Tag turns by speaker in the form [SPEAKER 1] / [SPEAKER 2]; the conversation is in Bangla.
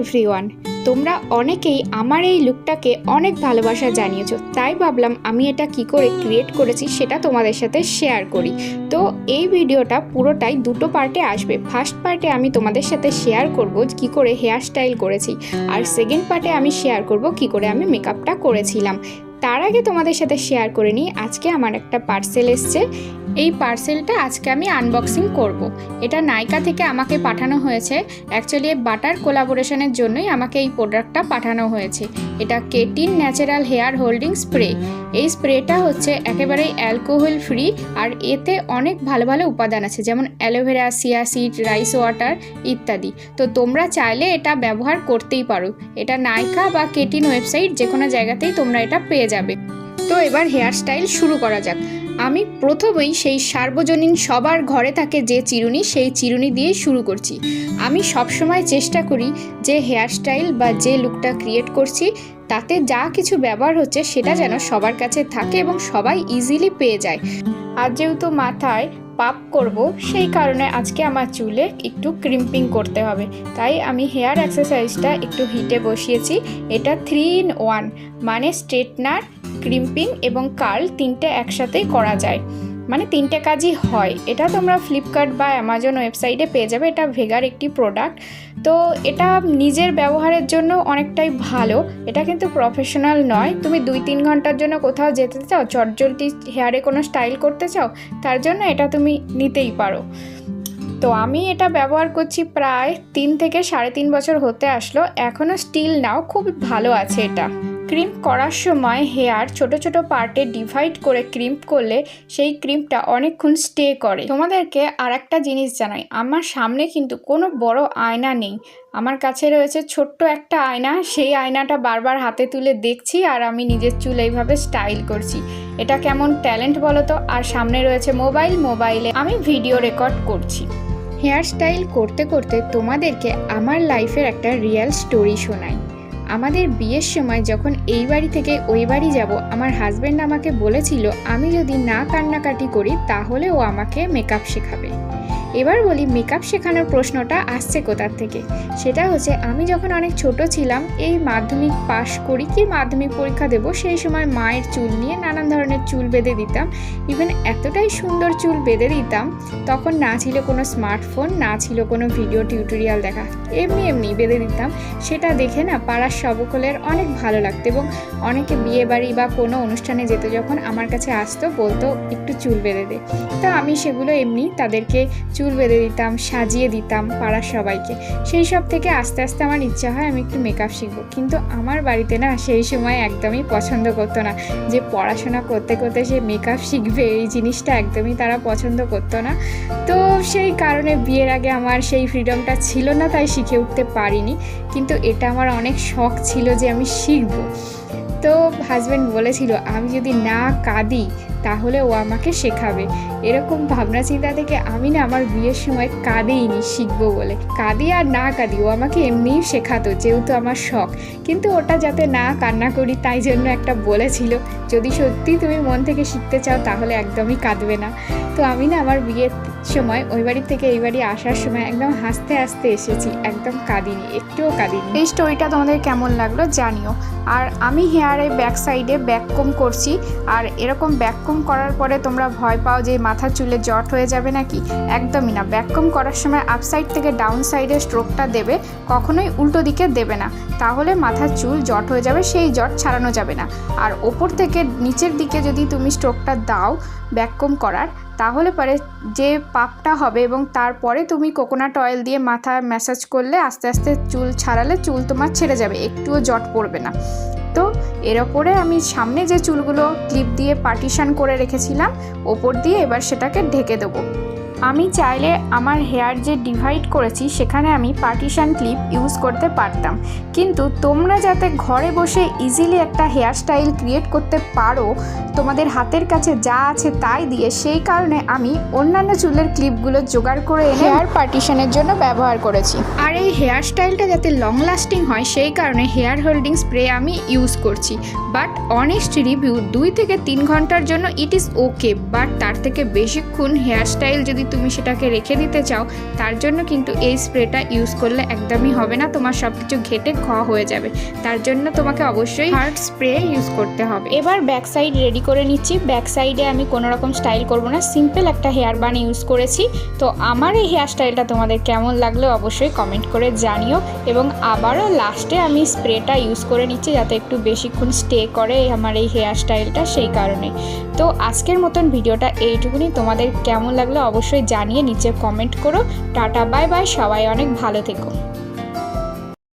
[SPEAKER 1] এভরিওয়ান তোমরা অনেকেই আমার এই লুকটাকে অনেক ভালোবাসা জানিয়েছো। তাই ভাবলাম আমি এটা কি করে ক্রিয়েট করেছি সেটা তোমাদের সাথে শেয়ার করি। তো এই ভিডিওটা পুরোটাই দুটো পার্টে আসবে। ফার্স্ট পার্টে আমি তোমাদের সাথে শেয়ার করব কি করে হেয়ার স্টাইল করেছি। আর সেকেন্ড পার্টে আমি শেয়ার করব কি করে আমি মেকআপটা করেছিলাম। তার আগে তোমাদের সাথে শেয়ার করে নিই, আজকে আমার একটা পার্সেল এসছে। এই পার্সেলটা আজকে আমি আনবক্সিং করব। এটা নাইকা থেকে আমাকে পাঠানো হয়েছে। অ্যাকচুয়ালি বাটার কোলাবোরেশনের জন্যই আমাকে এই প্রোডাক্টটা পাঠানো হয়েছে। এটা কেটিন ন্যাচারাল হেয়ার হোল্ডিং স্প্রে। এই স্প্রেটা হচ্ছে একেবারেই অ্যালকোহল ফ্রি আর এতে অনেক ভালো ভালো উপাদান আছে, যেমন অ্যালোভেরা সিয়াসিড রাইস ওয়াটার ইত্যাদি। তো তোমরা চাইলে এটা ব্যবহার করতেই পারো। এটা নাইকা বা কেটিন ওয়েবসাইট যে কোনো জায়গাতেই তোমরা এটা পেয়ে যাবে। তো এবার হেয়ার স্টাইল শুরু করা যাক। আমি প্রথমেই সেই সার্বজনীন সবার ঘরে থাকে যে চিরুনি, সেই চিরুনি দিয়ে শুরু করছি। আমি সবসময় চেষ্টা করি যে হেয়ার স্টাইল বা যে লুকটা ক্রিয়েট করছি, তাতে যা কিছু ব্যবহার হচ্ছে সেটা যেন সবার কাছে থাকে এবং সবাই ইজিলি পেয়ে যায়। আর যেহেতু মাথায় পাপ করব, সেই কারণে আজকে আমার চুলে একটু ক্রিম্পিং করতে হবে। তাই আমি হেয়ার এক্সারসাইজটা একটু হিটে বসিয়েছি। এটা থ্রি ইন ওয়ান মানে স্ট্রেটনার ক্রিম্পিং এবং কার্ল তিনটে একসাথেই করা যায়। মানে তিনটে কাজই হয়। এটা তোমরা ফ্লিপকার্ট বা অ্যামাজন ওয়েবসাইটে পেয়ে যাবে। এটা ভেগার একটি প্রোডাক্ট তো এটা নিজের ব্যবহারের জন্য অনেকটাই ভালো। এটা কিন্তু প্রফেশনাল নয়। তুমি দুই তিন ঘণ্টার জন্য কোথাও যেতে চাও চটজলটি হেয়ারে কোনো স্টাইল করতে চাও, তার জন্য এটা তুমি নিতেই পারো। তো আমি এটা ব্যবহার করছি প্রায় তিন থেকে সাড়ে তিন বছর হতে আসলো। এখনও স্টিল নাও, খুব ভালো আছে এটা। ক্রিম করার সময় হেয়ার ছোট ছোট পার্টে ডিভাইড করে ক্রিম করলে সেই ক্রিমটা অনেকক্ষণ স্টে করে। তোমাদেরকে আর একটা জিনিস জানাই, আমার সামনে কিন্তু কোনো বড় আয়না নেই। আমার কাছে রয়েছে ছোট্ট একটা আয়না, সেই আয়নাটা বারবার হাতে তুলে দেখছি আর আমি নিজের চুল এইভাবে স্টাইল করছি। এটা কেমন ট্যালেন্ট বলো তো? আর সামনে রয়েছে মোবাইল, মোবাইলে আমি ভিডিও রেকর্ড করছি। হেয়ার স্টাইল করতে করতে তোমাদেরকে আমার লাইফের একটা রিয়েল স্টোরি শোনাই। আমাদের বিয়ের সময় যখন এই বাড়ি থেকে ওই বাড়ি যাব, আমার হাজব্যান্ড আমাকে বলেছিল, আমি যদি না কান্নাকাটি করি, তাহলে ও আমাকে মেকআপ শেখাবে। এবার বলি মেকআপ শেখানোর প্রশ্নটা আসছে কোথার থেকে? সেটা হচ্ছে আমি যখন অনেক ছোট ছিলাম, এই মাধ্যমিক পাশ করি কি মাধ্যমিক পরীক্ষা দেব, সেই সময় মায়ের চুল নিয়ে নানান ধরনের চুল বেঁধে দিতাম। ইভেন এতটাই সুন্দর চুল বেঁধে দিতাম, তখন না ছিল কোনো স্মার্টফোন না ছিল কোনো ভিডিও টিউটোরিয়াল দেখা। এমনি এমনি বেঁধে দিতাম। সেটা দেখে না পাড়ার সবকলের অনেক ভালো লাগতো এবং অনেকে বিয়ে বাড়ি বা কোনো অনুষ্ঠানে যেত যখন আমার কাছে আসতো, বলতো একটু চুল বেঁধে দে। তো আমি সেগুলো এমনি তাদেরকে চুল বেঁধে দিতাম, সাজিয়ে দিতাম পাড়ার সবাইকে। সেই সব থেকে আস্তে আস্তে আমার ইচ্ছা হয় আমি একটু মেকআপ শিখব। কিন্তু আমার বাড়িতে না সেই সময় একদমই পছন্দ করতো না। যে পড়াশোনা করতে করতে সে মেকআপ শিখবে, এই জিনিসটা একদমই তারা পছন্দ করতো না। তো সেই কারণে বিয়ের আগে আমার সেই ফ্রিডমটা ছিল না, তাই শিখে উঠতে পারিনি। কিন্তু এটা আমার অনেক শখ ছিল যে আমি শিখব। তো হাজব্যান্ড বলেছিল, আমি যদি না কাঁদি তাহলে ও আমাকে শেখাবে। এরকম ভাবনা চিন্তা থেকে আমি না আমার বিয়ের সময় কাঁদেইনি শিখব বলে। কাঁদি আর না কাঁদি, ও আমাকে এমনিই শেখাতো, যেহেতু আমার শখ। কিন্তু ওটা যাতে না কান্না করি, তাই জন্য একটা বলেছিল, যদি সত্যি তুমি মন থেকে শিখতে চাও, তাহলে একদমই কাঁদবে না। তো আমি না আমার বিয়ের সময় ওই বাড়ি থেকে এই বাড়ি আসার সময় একদম হাসতে হাসতে এসেছি, একদম কাঁদিনি, একটুও কাঁদিনি। এই স্টোরিটা তোমাদের কেমন লাগল জানিও। আর আমি হেয়ারে ব্যাক সাইডে ব্যাককম করছি, আর এরকম ব্যাককম করার পরে তোমরা ভয় পাও যে মাথার চুলে জট হয়ে যাবে নাকি? একদমই না। ব্যাককম করার সময় আপ সাইড থেকে ডাউন সাইডে স্ট্রোকটা দেবে, কখনোই উল্টো দিকে দেবে না। তাহলে মাথার চুল জট হয়ে যাবে, সেই জট ছাড়ানো যাবে না। আর ওপর থেকে নিচের দিকে যদি তুমি স্ট্রোকটা দাও ব্যাককম করার, তাহলে পরে যে পাপটা হবে এবং তারপরে তুমি কোকোনাট অয়েল দিয়ে মাথা ম্যাসাজ করলে আস্তে আস্তে চুল ছাড়ালে চুল তোমার ছেড়ে যাবে, একটুও জট পড়বে না। তো এর ওপরে আমি সামনে যে চুলগুলো ক্লিপ দিয়ে পার্টিশান করে রেখেছিলাম, ওপর দিয়ে এবার সেটাকে ঢেকে দেবো। আমি চাইলে আমার হেয়ার যে ডিভাইড করেছি সেখানে আমি পার্টিশান ক্লিপ ইউজ করতে পারতাম। কিন্তু তোমরা যাতে ঘরে বসে ইজিলি একটা হেয়ার স্টাইল ক্রিয়েট করতে পারো তোমাদের হাতের কাছে যা আছে তাই দিয়ে সেই কারণে আমি অন্যান্য চুলের ক্লিপগুলো জোগাড় করে এনে হেয়ার পার্টিশানের জন্য ব্যবহার করেছি। আর এই হেয়ার স্টাইলটা যাতে লং লাস্টিং হয় সেই কারণে হেয়ার হোল্ডিং স্প্রে আমি ইউজ করছি। বাট অনেস্ট রিভিউ দুই থেকে তিন ঘণ্টার জন্য ইট ইজ ওকে বাট তার থেকে বেশিক্ষণ হেয়ার স্টাইল যদি তুমি সেটাকে রেখে দিতে চাও, তার জন্য কিন্তু এই স্প্রেটা ইউজ করলে একদমই হবে না, তোমার সব কিছু ঘেটে খাওয়া হয়ে যাবে। তার জন্য তোমাকে অবশ্যই হার্ড স্প্রে ইউজ করতে হবে। এবার ব্যাক সাইড রেডি করে নিচ্ছি। ব্যাক সাইডে আমি কোনো রকম স্টাইল করব না, সিম্পল একটা হেয়ার বান ইউজ করেছি। তো আমার এই হেয়ার স্টাইলটা তোমাদের কেমন লাগল অবশ্যই কমেন্ট করে জানিও। এবং আবারও লাস্টে আমি স্প্রেটা ইউজ করে নিচ্ছি যাতে একটু বেশিক্ষণ স্টে করে আমার এই হেয়ার স্টাইলটা সেই কারণে। তো আজকের মতন ভিডিওটা এইটুকুনি। তোমাদের কেমন লাগল অবশ্যই জানিয়ে নিচে কমেন্ট করো। টাটা বাই বাই সবাই অনেক ভালো থেকো।